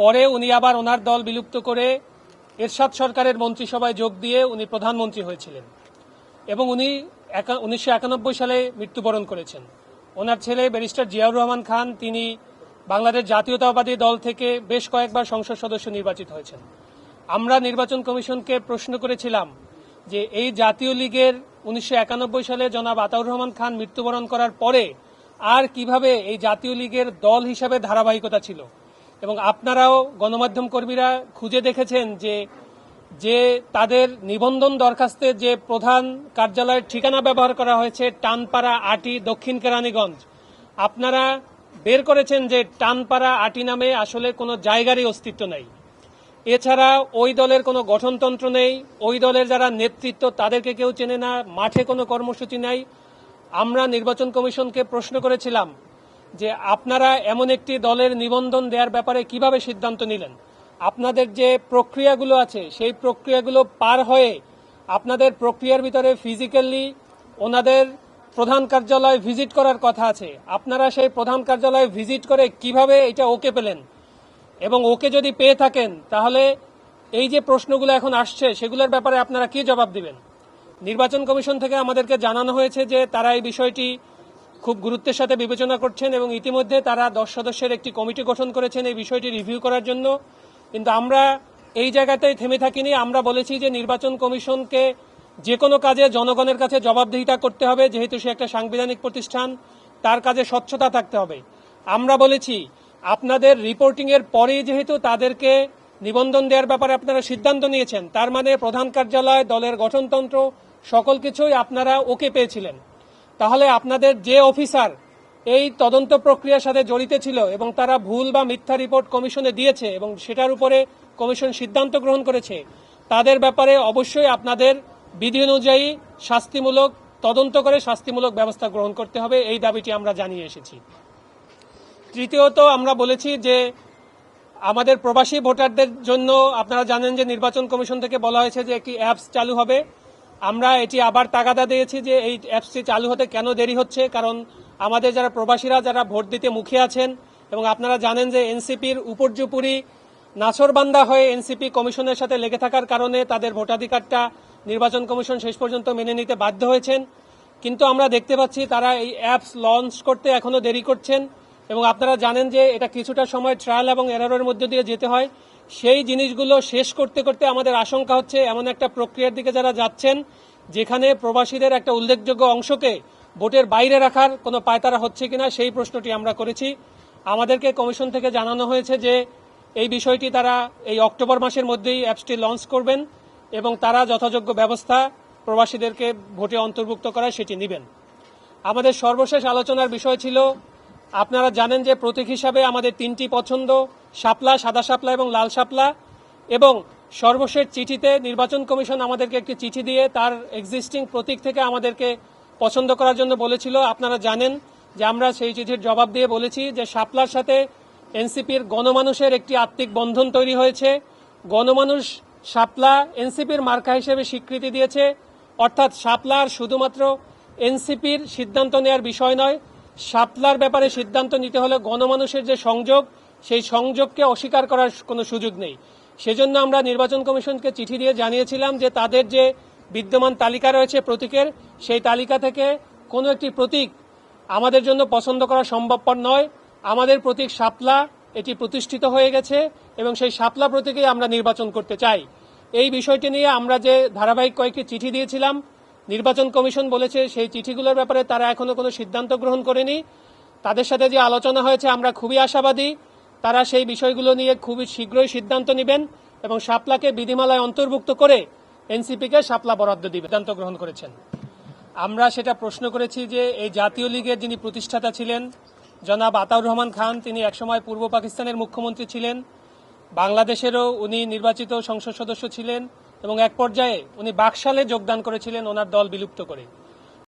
পরে উনি আবার ওনার দল বিলুপ্ত করে এরশাদ সরকারের মন্ত্রিসভায় যোগ দিয়ে উনি প্রধানমন্ত্রী হয়েছিলেন। এবং উনি উনিশশো একানব্বই সালে মৃত্যুবরণ করেছেন। ওনার ছেলে ব্যারিস্টার জিয়াউর রহমান খান, তিনি বাংলাদেশ জাতীয়তাবাদী দল থেকে বেশ কয়েকবার সংসদ সদস্য নির্বাচিত হয়েছেন। আমরা নির্বাচন কমিশনকে প্রশ্ন করেছিলাম যে এই জাতীয় লীগের উনিশশো একানব্বই সালে জনাব আতাউর রহমান খান মৃত্যুবরণ করার পরে আর কীভাবে এই জাতীয় লীগের দল হিসাবে ধারাবাহিকতা ছিল? এবং আপনারাও গণমাধ্যম কর্মীরা খুঁজে দেখেছেন যে যে তাদের নিবন্ধন দরখাস্তে যে প্রধান কার্যালয়ের ঠিকানা ব্যবহার করা হয়েছে টানপাড়া আটি দক্ষিণ কেরানীগঞ্জ। আপনারা বের করেছেন যে টানপাড়া আটি নামে আসলে কোনো জায়গারই অস্তিত্ব নেই। এছাড়া ওই দলের কোনো গঠনতন্ত্র নেই, ওই দলের যারা নেতৃত্ব তাদেরকে কেউ চেনে না, মাঠে কোনো কর্মসূচি নাই। আমরা নির্বাচন কমিশনকে প্রশ্ন করেছিলাম যে আপনারা এমন একটি দলের নিবন্ধন দেওয়ার ব্যাপারে কীভাবে সিদ্ধান্ত নিলেন? আপনাদের যে প্রক্রিয়াগুলো আছে, সেই প্রক্রিয়াগুলো পার হয়ে আপনাদের প্রক্রিয়ার ভিতরে ফিজিক্যালি ওনাদের প্রধান কার্যালয় ভিজিট করার কথা আছে। আপনারা সেই প্রধান কার্যালয়ে ভিজিট করে কীভাবে এটা ওকে পেলেন? এবং ওকে যদি পেয়ে থাকেন, তাহলে এই যে প্রশ্নগুলো এখন আসছে, সেগুলোর ব্যাপারে আপনারা কি জবাব দিবেন? নির্বাচন কমিশন থেকে আমাদেরকে জানানো হয়েছে যে তারা এই বিষয়টি খুব গুরুত্বের সাথে বিবেচনা করছেন এবং ইতিমধ্যে তারা দশ সদস্যের একটি কমিটি গঠন করেছেন এই বিষয়টি রিভিউ করার জন্য। কিন্তু আমরা এই জায়গাতেই থেমে থাকিনি। আমরা বলেছি যে নির্বাচন কমিশনকে যে কোনো কাজে জনগণের কাছে জবাবদিহিতা করতে হবে, যেহেতু সে একটা সাংবিধানিক প্রতিষ্ঠান, তার কাজে স্বচ্ছতা থাকতে হবে। আমরা বলেছি, আপনাদের রিপোর্টিং এর পরেই যেহেতু তাদেরকে নিবন্ধন দেওয়ার ব্যাপারে আপনারা সিদ্ধান্ত নিয়েছেন, তার মানে প্রধান কার্যালয়, দলের গঠনতন্ত্র, সকল কিছুই আপনারা ওকে পেয়েছিলেন। তাহলে আপনাদের যে অফিসার এই তদন্ত প্রক্রিয়ার সাথে জড়িত ছিল এবং তারা ভুল বা মিথ্যা রিপোর্ট কমিশনে দিয়েছে এবং সেটার উপরে কমিশন সিদ্ধান্ত গ্রহণ করেছে, তাদের ব্যাপারে অবশ্যই আপনাদের বিধি অনুযায়ী শাস্তিমূলক, তদন্ত করে শাস্তিমূলক ব্যবস্থা গ্রহণ করতে হবে, এই দাবিটি আমরা জানিয়ে এসেছি। তৃতীয়ত আমরা বলেছি যে আমাদের প্রবাসী ভোটারদের জন্য আপনারা জানেন যে নির্বাচন কমিশন থেকে বলা হয়েছে যে একটি অ্যাপস চালু হবে। আমরা এটি আবার তাগাদা দিয়েছি যে এই অ্যাপসটি চালু হতে কেন দেরি হচ্ছে, কারণ আমাদের যারা প্রবাসীরা, যারা ভোট দিতে মুখে আছেন এবং আপনারা জানেন যে এনসিপির উপর্যুপুরি নাছরবান্দা হয়ে এনসিপি কমিশনের সাথে লেগে থাকার কারণে তাদের ভোটাধিকারটা নির্বাচন কমিশন শেষ পর্যন্ত মেনে নিতে বাধ্য হয়েছেন। কিন্তু আমরা দেখতে পাচ্ছি তারা এই অ্যাপস লঞ্চ করতে এখনও দেরি করছেন। এবং আপনারা জানেন যে এটা কিছুটা সময় ট্রায়াল এবং এরারের মধ্য দিয়ে যেতে হয়। সেই জিনিসগুলো শেষ করতে করতে আমাদের আশঙ্কা হচ্ছে এমন একটা প্রক্রিয়ার দিকে যারা যাচ্ছেন, যেখানে প্রবাসীদের একটা উল্লেখযোগ্য অংশকে ভোটের বাইরে রাখার কোনো পায়তারা হচ্ছে কিনা সেই প্রশ্নটি আমরা করেছি। আমাদেরকে কমিশন থেকে জানানো হয়েছে যে এই বিষয়টি তারা এই অক্টোবর মাসের মধ্যেই অ্যাপসটি লঞ্চ করবেন এবং তারা যথাযোগ্য ব্যবস্থা প্রবাসীদেরকে ভোটে অন্তর্ভুক্ত করায় সেটি নেবেন। আমাদের সর্বশেষ আলোচনার বিষয় ছিল আপনারা জানেন যে প্রতীক হিসাবে আমাদের তিনটি পছন্দ, শাপলা, সাদা শাপলা এবং লাল শাপলা। এবং সর্বশেষ চিঠিতে নির্বাচন কমিশন আমাদেরকে একটি চিঠি দিয়ে তার এক্সিস্টিং প্রতীক থেকে আমাদেরকে পছন্দ করার জন্য বলেছিল। আপনারা জানেন যে আমরা সেই চিঠির জবাব দিয়ে বলেছি যে শাপলার সাথে এনসিপির গণমানুষের একটি আত্মিক বন্ধন তৈরি হয়েছে। গণমানুষ শাপলা এনসিপির মার্কা হিসেবে স্বীকৃতি দিয়েছে। অর্থাৎ শাপলার শুধুমাত্র এনসিপির সিদ্ধান্ত নেওয়ার বিষয় নয় শাপলার ব্যাপারে সিদ্ধান্ত নিতে হলে গণমানুষের যে সংযোগ, সেই সংযোগকে অস্বীকার করার কোনো সুযোগ নেই। সেজন্য আমরা নির্বাচন কমিশনকে চিঠি দিয়ে জানিয়েছিলাম যে তাদের যে বিদ্যমান তালিকা রয়েছে প্রতীকের, সেই তালিকা থেকে কোনো একটি প্রতীক আমাদের জন্য পছন্দ করা সম্ভবপর নয়। আমাদের প্রতীক শাপলা, এটি প্রতিষ্ঠিত হয়ে গেছে এবং সেই শাপলা প্রতীকেই আমরা নির্বাচন করতে চাই। এই বিষয়টি নিয়ে আমরা যে ধারাবাহিক কয়েকটি চিঠি দিয়েছিলাম নির্বাচন কমিশন বলেছে সেই চিঠিগুলোর ব্যাপারে তারা এখনও কোনো সিদ্ধান্ত গ্রহণ করেনি। তাদের সাথে যে আলোচনা হয়েছে, আমরা খুবই আশাবাদী। তারা সেই বিষয়গুলো নিয়ে খুবই শীঘ্রই সিদ্ধান্ত নেবেন এবং শাপলাকে বিধিমালায় অন্তর্ভুক্ত করে এনসিপিকে শাপলা বরাদ্দ দিবে, সিদ্ধান্ত গ্রহণ করেছেন। আমরা সেটা প্রশ্ন করেছি যে এই জাতীয় লীগের যিনি প্রতিষ্ঠাতা ছিলেন, জনাব আতাউর রহমান খান, তিনি একসময় পূর্ব পাকিস্তানের মুখ্যমন্ত্রী ছিলেন। বাংলাদেশেরও উনি নির্বাচিত সংসদ সদস্য ছিলেন। এবং এক পর্যায়ে উনি বাকশালে যোগদান করেছিলেন ওনার দল বিলুপ্ত করে।